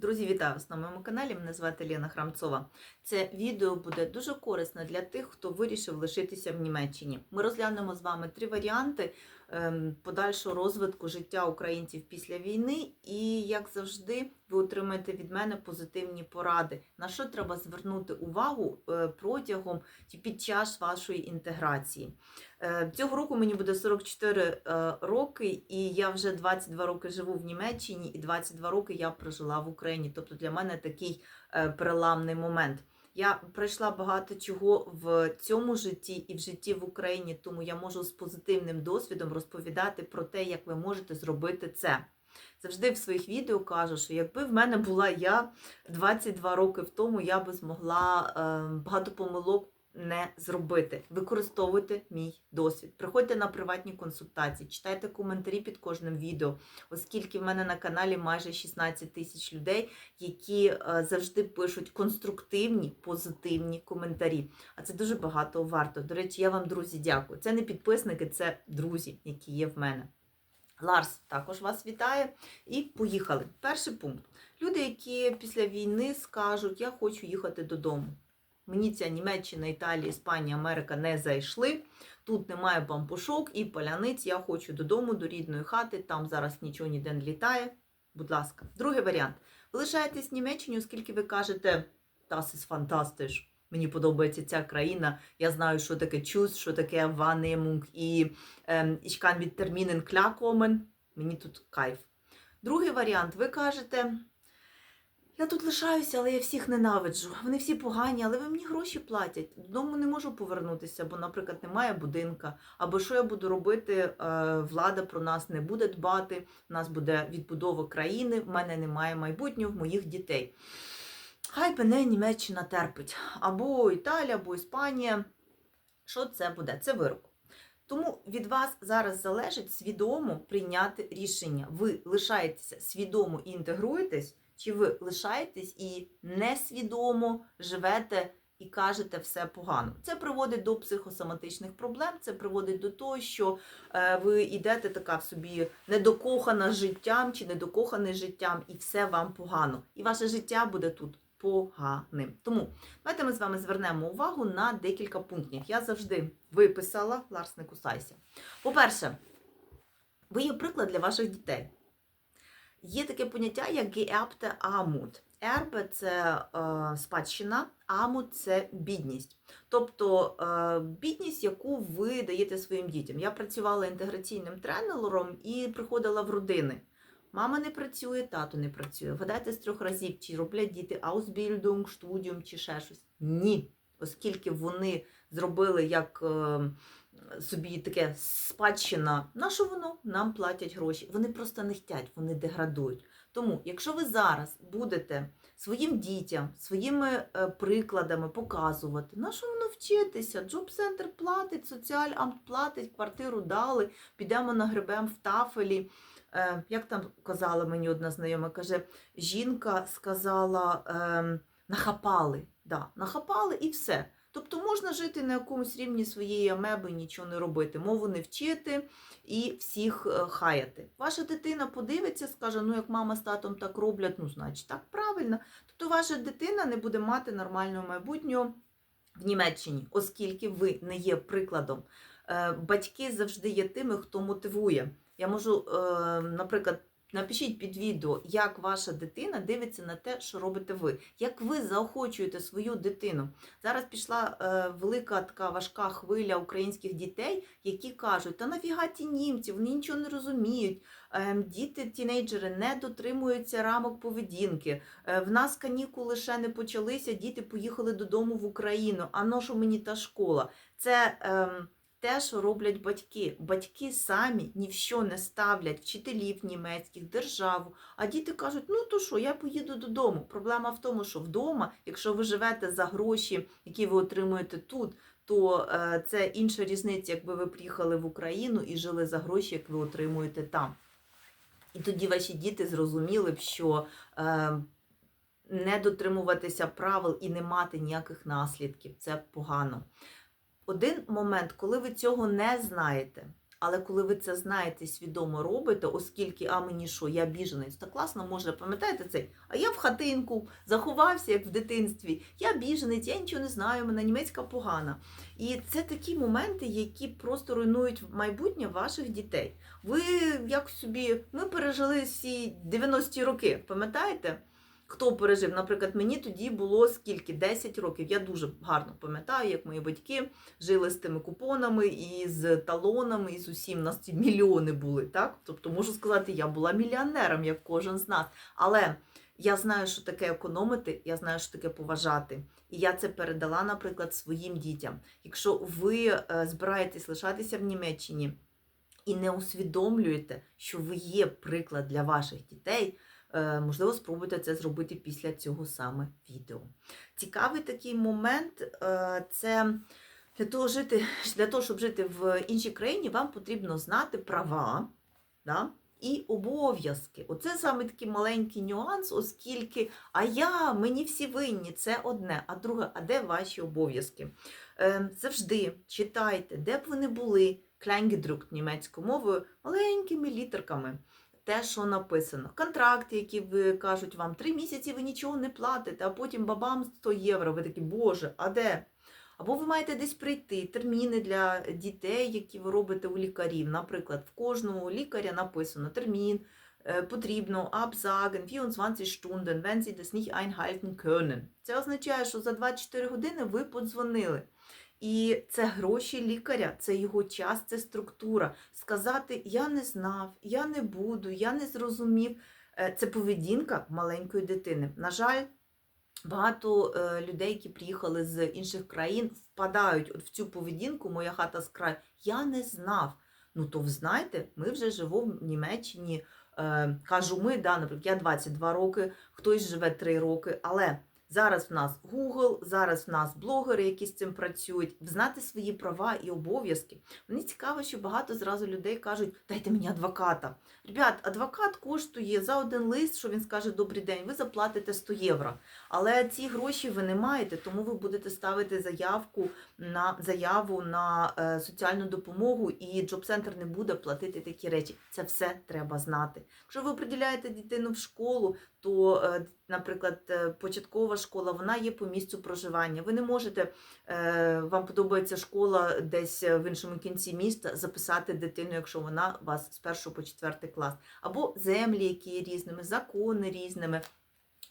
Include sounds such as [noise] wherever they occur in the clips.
Друзі, вітаю вас на моєму каналі. Мене звати Лена Храмцова. Це відео буде дуже корисне для тих, хто вирішив лишитися в Німеччині. Ми розглянемо з вами три варіанти подальшого розвитку життя українців після війни. І, як завжди, ви отримаєте від мене позитивні поради, на що треба звернути увагу е, протягом під час вашої інтеграції. Е, Цього року мені буде 44 е, роки, і я вже 22 роки живу в Німеччині, і 22 роки я прожила в Україні. Тобто для мене такий переламний момент. Я пройшла багато чого в цьому житті і в житті в Україні, тому я можу з позитивним досвідом розповідати про те, як ви можете зробити це. Завжди в своїх відео кажу, що якби в мене була я 22 роки в тому, я би змогла е, багато помилок не зробити. Використовуйте мій досвід. Приходьте на приватні консультації, читайте коментарі під кожним відео, оскільки в мене на каналі майже 16 тисяч людей, які е, завжди пишуть конструктивні, позитивні коментарі. А це дуже багато варто. До речі, я вам, друзі, дякую. Це не підписники, це друзі, які є в мене. Ларс також вас вітає. І поїхали. Перший пункт. Люди, які після війни скажуть, я хочу їхати додому. Мені ця Німеччина, Італія, Іспанія, Америка не зайшли. Тут немає пампушок і поляниць. Я хочу додому, до рідної хати. Там зараз нічого ніде не літає. Будь ласка, другий варіант. Ви лишаєтесь в Німеччині, оскільки ви кажете, das ist fantastisch. Мені подобається ця країна. Я знаю, що таке чус, що таке Wahrnehmung і ем, ich kann mit Terminen. Мені тут кайф. Другий варіант. Ви кажете, я тут лишаюся, але я всіх ненавиджу. Вони всі погані, але ви мені гроші платять. Додому не можу повернутися, бо, наприклад, немає будинка. Або що я буду робити? е, Влада про нас не буде дбати. У нас буде відбудова країни. В мене немає майбутнього в моїх дітей. Хай мене Німеччина терпить. Або Італія, або Іспанія. Що це буде? Це вирок. Тому від вас зараз залежить свідомо прийняти рішення. Ви лишаєтеся свідомо і інтегруєтесь, чи ви лишаєтесь і несвідомо живете і кажете все погано. Це приводить до психосоматичних проблем, це приводить до того, що е, ви йдете така в собі недокохана життям чи недокоханий життям, і все вам погано. І ваше життя буде тут поганим. Тому давайте ми з вами звернемо увагу на декілька пунктів. Я завжди виписала, Ларс, не кусайся. По-перше, ви є приклад для ваших дітей. Є таке поняття, як geerbte Armut. Ербе це е, спадщина, амут це бідність. Тобто е, бідність, яку ви даєте своїм дітям. Я працювала інтеграційним тренером і приходила в родини. Мама не працює, тато не працює. Вгадайте з трьох разів, чи роблять діти Ausbildung, студіум, чи ще щось. Ні. Оскільки вони зробили як е, собі таке спадщина, на що воно? Нам платять гроші. Вони просто не хтять, вони деградують. Тому, якщо ви зараз будете своїм дітям, своїми е, прикладами показувати, на що воно вчитися, джоб-центр платить, соціальамт платить, квартиру дали, підемо нагребем в тафелі. Е, як там казала мені одна знайома, каже, жінка сказала, е, нахапали. Да, нахапали і все. Тобто можна жити на якомусь рівні своєї амеби, нічого не робити, мову не вчити і всіх е, хаяти. Ваша дитина подивиться, скаже, ну як мама з татом так роблять, ну значить так правильно. Тобто ваша дитина не буде мати нормального майбутнього в Німеччині, оскільки ви не є прикладом. Е, Батьки завжди є тими, хто мотивує. Я можу, е, наприклад, напишіть під відео, як ваша дитина дивиться на те, що робите ви, як ви заохочуєте свою дитину. Зараз пішла е, велика така важка хвиля українських дітей, які кажуть, та нафіга ті німці, вони нічого не розуміють. Е, Діти, тінейджери не дотримуються рамок поведінки. Е, В нас канікули ще не почалися, діти поїхали додому в Україну. А ну що мені та школа? Це. ем, те, що роблять батьки. Батьки самі ні в що не ставлять вчителів німецьких, державу. А діти кажуть, ну то що, я поїду додому. Проблема в тому, що вдома, якщо ви живете за гроші, які ви отримуєте тут, то е, це інша різниця, якби ви приїхали в Україну і жили за гроші, як ви отримуєте там. І тоді ваші діти зрозуміли б, що е, не дотримуватися правил і не мати ніяких наслідків це погано один момент, коли ви цього не знаєте, Але коли ви це знаєте, свідомо робите, оскільки, а мені що, я біженець, то класно можна, пам'ятаєте цей? А я в хатинку заховався, як в дитинстві. Я біженець, я нічого не знаю, мене німецька погана. І це такі моменти, які просто руйнують майбутнє ваших дітей. Ви як собі, ми пережили всі 90-ті роки, пам'ятаєте? Хто пережив? Наприклад, мені тоді було скільки? 10 років. Я дуже гарно пам'ятаю, як мої батьки жили з тими купонами і з талонами, і з усім. У нас ці мільйони були, так? Тобто, можу сказати, я була мільйонером, як кожен з нас. Але я знаю, що таке економити, я знаю, що таке поважати. І я це передала, наприклад, своїм дітям. Якщо ви е, збираєтесь лишатися в Німеччині і не усвідомлюєте, що ви є приклад для ваших дітей. Е, Можливо, спробуйте це зробити після цього саме відео. Цікавий такий момент е, це для того, жити, [laughs] для того, щоб жити в іншій країні, вам потрібно знати права да, і обов'язки. Оце саме такий маленький нюанс, оскільки, а я, мені всі винні, це одне, а друге, а де ваші обов'язки? Е, Завжди читайте, де б ви не були, Kleingedruckt німецькою мовою, маленькими літерками те, що написано. Контракти, які ви кажуть вам, три місяці ви нічого не платите, а потім бабам 100 євро. Ви такі, боже, а де? Або ви маєте десь прийти, терміни для дітей, які ви робите у лікарів. Наприклад, в кожного лікаря написано термін, е, потрібно absagen 24 Stunden, wenn Sie das. Це означає, що за 24 години ви подзвонили. І це гроші лікаря, це його час, це структура. Сказати я не знав, я не буду, я не зрозумів. Е, Це поведінка маленької дитини. На жаль, багато е, людей, які приїхали з інших країн, впадають от в цю поведінку, моя хата з краю. Я не знав. Ну, то ви знаєте, ми вже живемо в Німеччині. Е, кажу, ми, да, наприклад, я 22 роки, хтось живе 3 роки, але Зараз в нас Google, зараз в нас блогери, які з цим працюють, знати свої права і обов'язки. Мені цікаво, що багато зразу людей кажуть, дайте мені адвоката. Ребят, адвокат коштує за один лист, що він скаже добрий день, ви заплатите 100 євро. Але ці гроші ви не маєте, тому ви будете ставити заявку на заяву на е, соціальну допомогу, і Джоб-центр не буде платити такі речі. Це все треба знати. Якщо ви приділяєте дитину в школу, то, е, наприклад, е, початкова школа, вона є по місцю проживання. Ви не можете, е, вам подобається школа десь в іншому кінці міста, записати дитину, якщо вона у вас з першого по четвертий клас. Або землі, які є різними, закони різними.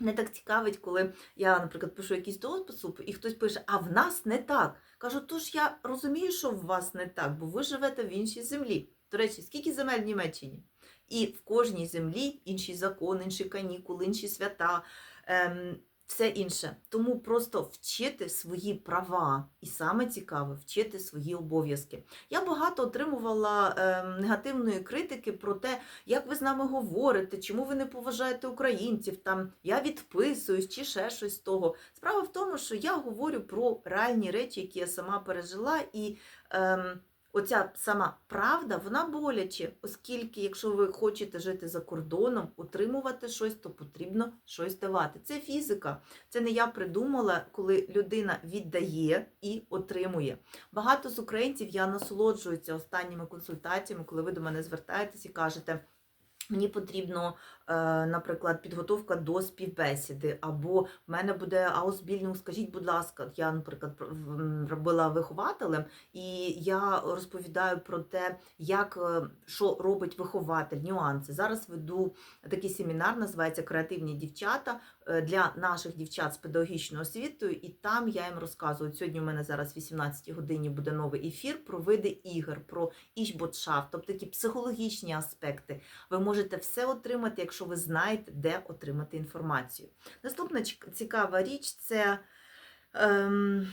Не так цікавить, коли я, наприклад, пишу якийсь допису, і хтось пише, а в нас не так. Кажу, тож я розумію, що в вас не так, бо ви живете в іншій землі. До речі, скільки земель в Німеччині? І в кожній землі інший закон, інші канікули, інші свята, ем, все інше. Тому просто вчити свої права, і саме цікаве вчити свої обов'язки. Я багато отримувала ем, негативної критики про те, як ви з нами говорите, чому ви не поважаєте українців, там я відписуюсь чи ще щось з того. Справа в тому, що я говорю про реальні речі, які я сама пережила, і ем, оця сама правда, вона боляче, оскільки, якщо ви хочете жити за кордоном, отримувати щось, то потрібно щось давати. Це фізика. Це не я придумала, коли людина віддає і отримує. Багато з українців я насолоджуюся останніми консультаціями, коли ви до мене звертаєтесь і кажете. Мені потрібно, е, наприклад, підготовка до співбесіди, або в мене буде аусбільнинг, скажіть, будь ласка, я, наприклад, робила вихователем, і я розповідаю про те, як е, що робить вихователь, нюанси. Зараз веду такий семінар, називається Креативні дівчата для наших дівчат з педагогічною освітою, і там я їм розказую. Сьогодні у мене зараз в 18 годині буде новий ефір про види ігор, про ішботшафт, тобто такі психологічні аспекти. Ви можете все отримати, якщо ви знаєте, де отримати інформацію. Наступна цікава річ це. Ем,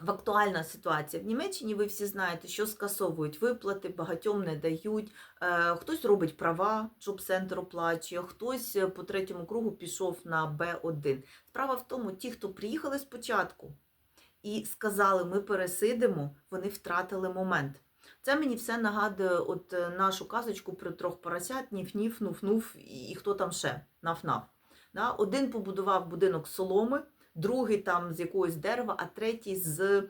в актуальна ситуація в Німеччині ви всі знаєте, що скасовують виплати, багатьом не дають. Е, хтось робить права, джоб-центр оплачує, хтось е, по третьому кругу пішов на Б1. Справа в тому, ті, хто приїхали спочатку і сказали, ми пересидимо, вони втратили момент. Це мені все нагадує от е, нашу казочку про трьох поросят, ніф-ніф, нуф-нуф і, хто там ще, наф-наф. Один побудував будинок соломи, другий там з якогось дерева, а третій з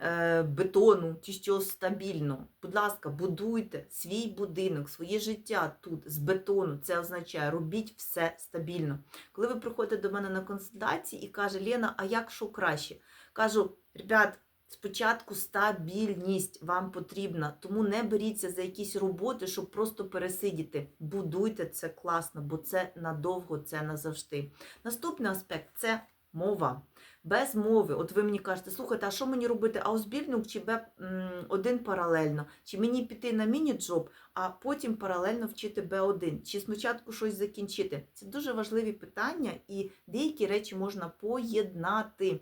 е, бетону чи щось стабільного. Будь ласка, будуйте свій будинок, своє життя тут з бетону. Це означає, робіть все стабільно. Коли ви приходите до мене на консультації і каже Лена, а як що краще? Кажу, ребят. Спочатку стабільність вам потрібна, тому не беріться за якісь роботи, щоб просто пересидіти. Будуйте це класно, бо це надовго, це назавжди. Наступний аспект це мова. Без мови, от ви мені кажете, слухайте, а що мені робити? Аусбільнук чи Б1 паралельно? Чи мені піти на міні-джоб, а потім паралельно вчити Б1? Чи спочатку щось закінчити? Це дуже важливі питання, і деякі речі можна поєднати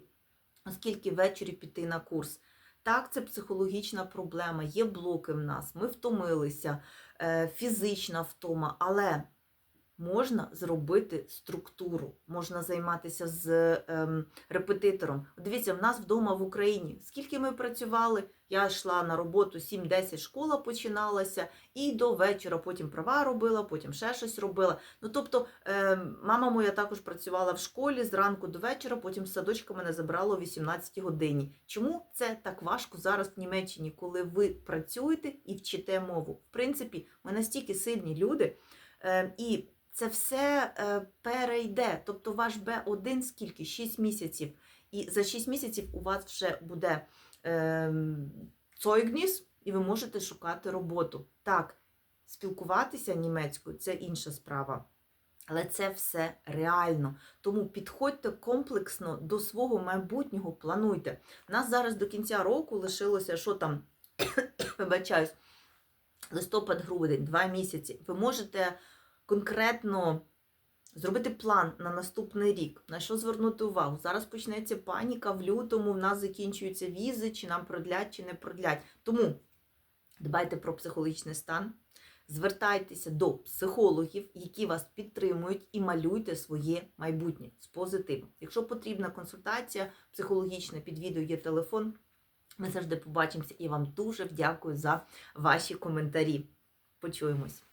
оскільки ввечері піти на курс. Так, це психологічна проблема, є блоки в нас, ми втомилися, е, фізична втома, але можна зробити структуру, можна займатися з ем, репетитором. Дивіться, в нас вдома в Україні. Скільки ми працювали? Я йшла на роботу 7-10, школа починалася, і до вечора потім права робила, потім ще щось робила. Ну тобто, е, мама моя також працювала в школі зранку до вечора, потім садочка мене забрало о 18 годині. Чому це так важко зараз в Німеччині, коли ви працюєте і вчите мову? В принципі, ми настільки сильні люди, е, і це все е, перейде. Тобто ваш Б1 скільки? 6 місяців. І за 6 місяців у вас вже буде Цойгніс, і ви можете шукати роботу. Так, спілкуватися німецькою це інша справа. Але це все реально. Тому підходьте комплексно до свого майбутнього, плануйте. У нас зараз до кінця року лишилося, що там, [coughs] вибачаюсь, листопад-грудень, два місяці. Ви можете конкретно зробити план на наступний рік. На що звернути увагу? Зараз почнеться паніка в лютому, в нас закінчуються візи, чи нам продлять, чи не продлять. Тому дбайте про психологічний стан. Звертайтеся до психологів, які вас підтримують, і малюйте своє майбутнє з позитивом. Якщо потрібна консультація психологічна, під відео є телефон. Ми завжди побачимося і вам дуже вдякую за ваші коментарі. Почуємось.